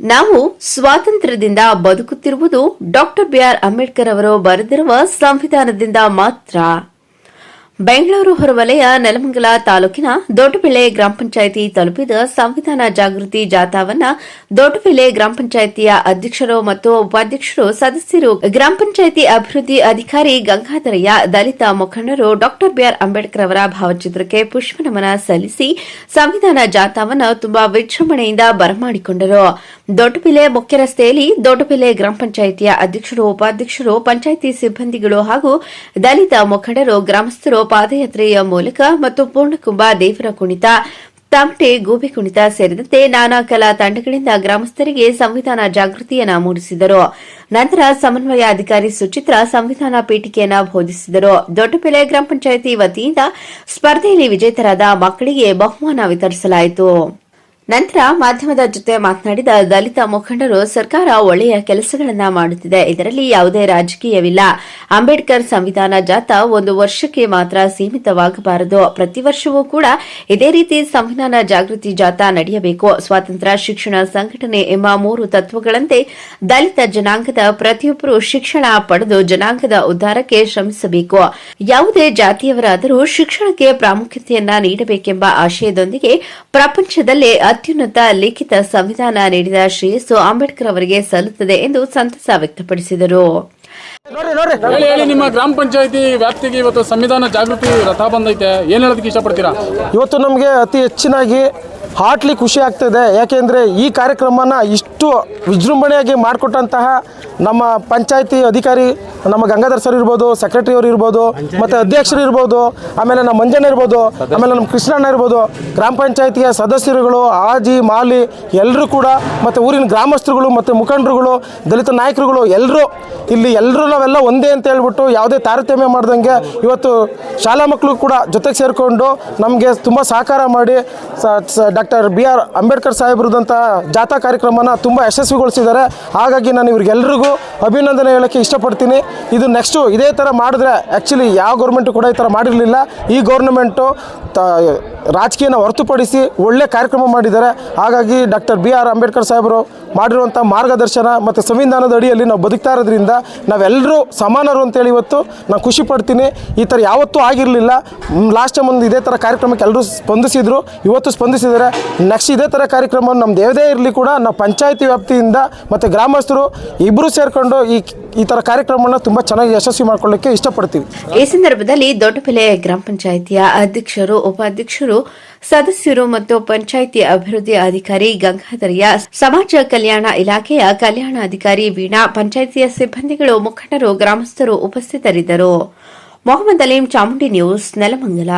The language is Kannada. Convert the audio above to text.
ನಾವು ಸ್ವಾತಂತ್ರ್ಯದಿಂದ ಬದುಕುತ್ತಿರುವುದು ಡಾಕ್ಟರ್ ಬಿಆರ್ ಅಂಬೇಡ್ಕರ್ ಅವರು ಬರೆದಿರುವ ಸಂವಿಧಾನದಿಂದ ಮಾತ್ರ. ಬೆಂಗಳೂರು ಹೊರವಲಯ ನೆಲಮಂಗಲ ತಾಲೂಕಿನ ದೊಡ್ಡಬೆಳೆ ಗ್ರಾಮ ಪಂಚಾಯಿತಿ ತಲುಪಿದ ಸಂವಿಧಾನ ಜಾಗೃತಿ ಜಾಥಾವನ್ನ ದೊಡ್ಡಬೆಳೆ ಗ್ರಾಮ ಪಂಚಾಯಿತಿಯ ಅಧ್ಯಕ್ಷರು ಮತ್ತು ಉಪಾಧ್ಯಕ್ಷರು ಸದಸ್ಯರು ಗ್ರಾಮ ಪಂಚಾಯಿತಿ ಅಭಿವೃದ್ಧಿ ಅಧಿಕಾರಿ ಗಂಗಾಧರಯ್ಯ, ದಲಿತ ಮುಖಂಡರು ಡಾಕ್ಟರ್ ಬಿಆರ್ ಅಂಬೇಡ್ಕರ್ ಅವರ ಭಾವಚಿತ್ರಕ್ಕೆ ಪುಷ್ಪನಮನ ಸಲ್ಲಿಸಿ ಸಂವಿಧಾನ ಜಾಥಾವನ್ನು ತುಂಬಾ ವಿಜೃಂಭಣೆಯಿಂದ ಬರಮಾಡಿಕೊಂಡರು. ದೊಡ್ಡಬೆಲೆ ಮುಖ್ಯ ರಸ್ತೆಯಲ್ಲಿ ದೊಡ್ಡಬೆಲೆ ಗ್ರಾಮ ಪಂಚಾಯಿತಿಯ ಅಧ್ಯಕ್ಷರು, ಉಪಾಧ್ಯಕ್ಷರು, ಪಂಚಾಯಿತಿ ಸಿಬ್ಬಂದಿಗಳು ಹಾಗೂ ದಲಿತ ಮುಖಂಡರು, ಗ್ರಾಮಸ್ಥರು ಪಾದಯಾತ್ರೆಯ ಮೂಲಕ ಮತ್ತು ಪೂರ್ಣಕುಂಭ ದೇವರ ಕುಣಿತ, ತಮಟೆ, ಗೂಬೆ ಕುಣಿತ ಸೇರಿದಂತೆ ನಾನಾ ಕಲಾ ತಂಡಗಳಿಂದ ಗ್ರಾಮಸ್ಥರಿಗೆ ಸಂವಿಧಾನ ಜಾಗೃತಿಯನ್ನ ಮೂಡಿಸಿದರು. ನಂತರ ಸಮನ್ವಯ ಅಧಿಕಾರಿ ಸುಚಿತ್ರ ಸಂವಿಧಾನ ಪೀಠಿಕೆಯನ್ನ ಬೋಧಿಸಿದರು ದೊಡ್ಡಬೆಲೆ ಗ್ರಾಮ ಪಂಚಾಯಿತಿ ವತಿಯಿಂದ ಸ್ಪರ್ಧೆಯಲ್ಲಿ ವಿಜೇತರಾದ ಮಕ್ಕಳಿಗೆ ಬಹುಮಾನ ವಿತರಿಸಲಾಯಿತು. ನಂತರ ಮಾಧ್ಯಮದ ಜೊತೆ ಮಾತನಾಡಿದ ದಲಿತ ಮುಖಂಡರು ಸರ್ಕಾರ ಒಳ್ಳೆಯ ಕೆಲಸಗಳನ್ನ ಮಾಡುತ್ತಿದೆ. ಇದರಲ್ಲಿ ಯಾವುದೇ ರಾಜಕೀಯವಿಲ್ಲ. ಅಂಬೇಡ್ಕರ್ ಸಂವಿಧಾನ ಜಾಥಾ ಒಂದು ವರ್ಷಕ್ಕೆ ಮಾತ್ರ ಸೀಮಿತವಾಗಬಾರದು. ಪ್ರತಿ ವರ್ಷವೂ ಕೂಡ ಇದೇ ರೀತಿ ಸಂವಿಧಾನ ಜಾಗೃತಿ ಜಾಥಾ ನಡೆಯಬೇಕು. ಸ್ವಾತಂತ್ರ್ಯ ಶಿಕ್ಷಣ ಸಂಘಟನೆ ಎಂಬ ಮೂರು ತತ್ವಗಳಂತೆ ದಲಿತ ಜನಾಂಗದ ಪ್ರತಿಯೊಬ್ಬರು ಶಿಕ್ಷಣ ಪಡೆದು ಜನಾಂಗದ ಉದ್ದಾರಕ್ಕೆ ಶ್ರಮಿಸಬೇಕು. ಯಾವುದೇ ಜಾತಿಯವರಾದರೂ ಶಿಕ್ಷಣಕ್ಕೆ ಪ್ರಾಮುಖ್ಯತೆಯನ್ನ ನೀಡಬೇಕೆಂಬ ಆಶಯದೊಂದಿಗೆ ಪ್ರಪಂಚದಲ್ಲೇ ಅತ್ಯುನ್ನತ ಲಿಖಿತ ಸಂವಿಧಾನ ನೀಡಿದ ಶ್ರೇಯಸ್ಸು ಅಂಬೇಡ್ಕರ್ ಅವರಿಗೆ ಸಲ್ಲುತ್ತದೆ ಎಂದು ಸಂತಸ ವ್ಯಕ್ತಪಡಿಸಿದರು. ಹೇಳಿ ನಿಮ್ಮ ಗ್ರಾಮ ಪಂಚಾಯತಿ ವ್ಯಾಪ್ತಿಗೆ ಇವತ್ತು ಸಂವಿಧಾನ ಜಾಗೃತಿ ರಥ ಬಂದೈತೆ. ಏನ್ ಹೇಳೋದಕ್ಕೆ ಇಷ್ಟಪಡ್ತೀರಾ? ಇವತ್ತು ನಮಗೆ ಅತಿ ಹೆಚ್ಚಿನಾಗಿ ಹಾರ್ಟ್ಲಿ ಖುಷಿ ಆಗ್ತಿದೆ. ಯಾಕೆಂದರೆ ಈ ಕಾರ್ಯಕ್ರಮನ ಇಷ್ಟು ವಿಜೃಂಭಣೆಯಾಗಿ ಮಾಡಿಕೊಟ್ಟಂತಹ ನಮ್ಮ ಪಂಚಾಯತಿ ಅಧಿಕಾರಿ, ನಮ್ಮ ಗಂಗಾಧರ್ ಸರ್ ಇರ್ಬೋದು ಸೆಕ್ರೆಟರಿ ಅವರು ಇರ್ಬೋದು, ಮತ್ತು ಅಧ್ಯಕ್ಷರು ಇರ್ಬೋದು, ಆಮೇಲೆ ನಮ್ಮ ಮಂಜಣ್ಣ ಇರ್ಬೋದು, ಆಮೇಲೆ ನಮ್ಮ ಕೃಷ್ಣಣ್ಣ ಇರ್ಬೋದು, ಗ್ರಾಮ ಪಂಚಾಯತಿಯ ಸದಸ್ಯರುಗಳು, ಆಜಿ, ಮಾಲಿ ಎಲ್ಲರೂ ಕೂಡ, ಮತ್ತು ಊರಿನ ಗ್ರಾಮಸ್ಥರುಗಳು, ಮತ್ತು ಮುಖಂಡರುಗಳು, ದಲಿತ ನಾಯಕರುಗಳು ಎಲ್ಲರೂ ಇಲ್ಲಿ ಎಲ್ಲರೂ ನಾವೆಲ್ಲ ಒಂದೇ ಅಂತ ಹೇಳ್ಬಿಟ್ಟು ಯಾವುದೇ ತಾರತಮ್ಯ ಮಾಡ್ದಂಗೆ ಇವತ್ತು ಶಾಲಾ ಮಕ್ಕಳು ಕೂಡ ಜೊತೆಗೆ ಸೇರಿಕೊಂಡು ನಮಗೆ ತುಂಬ ಸಹಕಾರ ಮಾಡಿ ಡಾಕ್ಟರ್ ಬಿ ಆರ್ ಅಂಬೇಡ್ಕರ್ ಸಾಹೇಬ್ರದಂಥ ಜಾಥಾ ಕಾರ್ಯಕ್ರಮನ ತುಂಬ ಯಶಸ್ವಿಗೊಳಿಸಿದ್ದಾರೆ. ಹಾಗಾಗಿ ನಾನು ಇವ್ರಿಗೆಲ್ರಿಗೂ ಅಭಿನಂದನೆ ಹೇಳೋಕ್ಕೆ ಇಷ್ಟಪಡ್ತೀನಿ. ಇದು ನೆಕ್ಸ್ಟು ಇದೇ ಥರ ಮಾಡಿದ್ರೆ ಆ್ಯಕ್ಚುಲಿ ಯಾವ ಗೌರ್ಮೆಂಟು ಕೂಡ ಈ ಥರ ಮಾಡಿರಲಿಲ್ಲ. ಈ ಗೌರ್ಮೆಂಟು ತ, ರಾಜಕೀಯನ ಹೊರತುಪಡಿಸಿ ಒಳ್ಳೆ ಕಾರ್ಯಕ್ರಮ ಮಾಡಿದ್ದಾರೆ. ಹಾಗಾಗಿ ಡಾಕ್ಟರ್ ಬಿ ಆರ್ ಅಂಬೇಡ್ಕರ್ ಸಾಹೇಬರು ಮಾಡಿರುವಂಥ ಮಾರ್ಗದರ್ಶನ ಮತ್ತು ಸಂವಿಧಾನದ ಅಡಿಯಲ್ಲಿ ನಾವು ಬದುಕ್ತಾ ಇರೋದ್ರಿಂದ ನಾವೆಲ್ಲರೂ ಸಮಾನರು ಅಂತೇಳಿ ಇವತ್ತು ನಾನು ಖುಷಿ ಪಡ್ತೀನಿ. ಈ ಥರ ಯಾವತ್ತೂ ಆಗಿರಲಿಲ್ಲ. ಲಾಸ್ಟ್ ಟೈಮ್ ಒಂದು ಇದೇ ಥರ ಕಾರ್ಯಕ್ರಮಕ್ಕೆ ಎಲ್ಲರೂ ಸ್ಪಂದಿಸಿದ್ರು. ಇವತ್ತು ಸ್ಪಂದಿಸಿದ್ದಾರೆ. ನೆಕ್ಸ್ಟ್ ಇದೇ ಥರ ಕಾರ್ಯಕ್ರಮ ನಮ್ಮ ಯಾವುದೇ ಇರಲಿ ಕೂಡ ನಾವು ಪಂಚಾಯತಿ ವ್ಯಾಪ್ತಿಯಿಂದ ಮತ್ತು ಗ್ರಾಮಸ್ಥರು ಇಬ್ಬರು ಸೇರಿಕೊಂಡು ಈ ಈ ಥರ ಕಾರ್ಯಕ್ರಮವನ್ನು ತುಂಬ ಚೆನ್ನಾಗಿ ಯಶಸ್ವಿ ಮಾಡ್ಕೊಳ್ಳೋಕ್ಕೆ ಇಷ್ಟಪಡ್ತೀವಿ. ಈ ಸಂದರ್ಭದಲ್ಲಿ ದೊಡ್ಡಬೆಲೆ ಗ್ರಾಮ ಪಂಚಾಯಿತಿಯ ಅಧ್ಯಕ್ಷರು, ಉಪಾಧ್ಯಕ್ಷರು, ಸದಸ್ಯರು ಮತ್ತು ಪಂಚಾಯಿತಿ ಅಭಿವೃದ್ಧಿ ಅಧಿಕಾರಿ ಗಂಗಾಧರಿಯ ಸಮಾಜ ಕಲ್ಯಾಣ ಇಲಾಖೆಯ ಕಲ್ಯಾಣಾಧಿಕಾರಿ ವೀಣಾ, ಪಂಚಾಯಿತಿಯ ಸಿಬ್ಬಂದಿಗಳು, ಮುಖಂಡರು, ಗ್ರಾಮಸ್ಥರು ಉಪಸ್ಥಿತರಿದ್ದರು. ಮೊಹಮ್ಮದ್ ಅಲೀಂ ಚಾಮುಂಡಿ ನ್ಯೂಸ್ ನೆಲಮಂಗಲ.